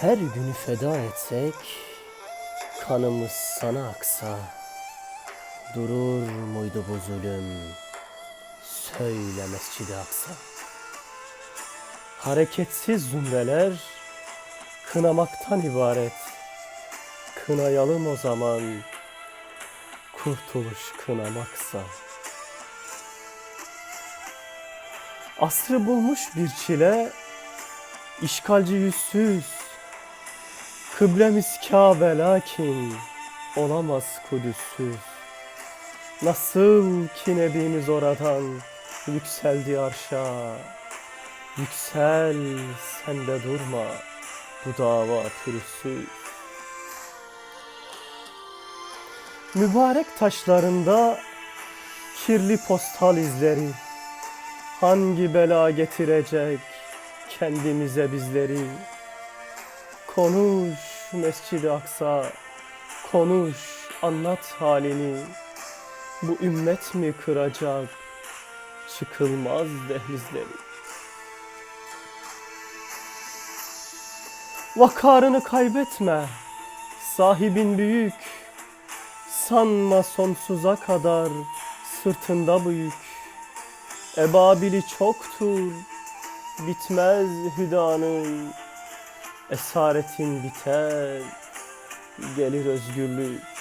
Her günü feda etsek, kanımız sana aksa, durur muydu bu zulüm? Söyle Mescid-i Aksa. Hareketsiz zümreler, kınamaktan ibaret. Kınayalım o zaman, kurtuluş kınamaksa. Asrı bulmuş bir çile, işgalci yüzsüz. Kıblemiz Kabe lakin olamaz Kudüs'süz. Nasıl ki Nebimiz oradan yükseldi arşa. Yüksel sen de durma bu dava pürüzsüz. Mübarek taşlarında kirli postal izleri Hangi bela getirecek kendimize bizleri Konuş Mescid-i Aksa Konuş anlat halini. Bu ümmet mi kıracak? Çıkılmaz dehlizleri. Vakarını kaybetme sahibin büyük. Sanma sonsuza kadar sırtında bu yük Ebabili çoktur, bitmez hüdanın, esaretin biter, gelir özgürlük.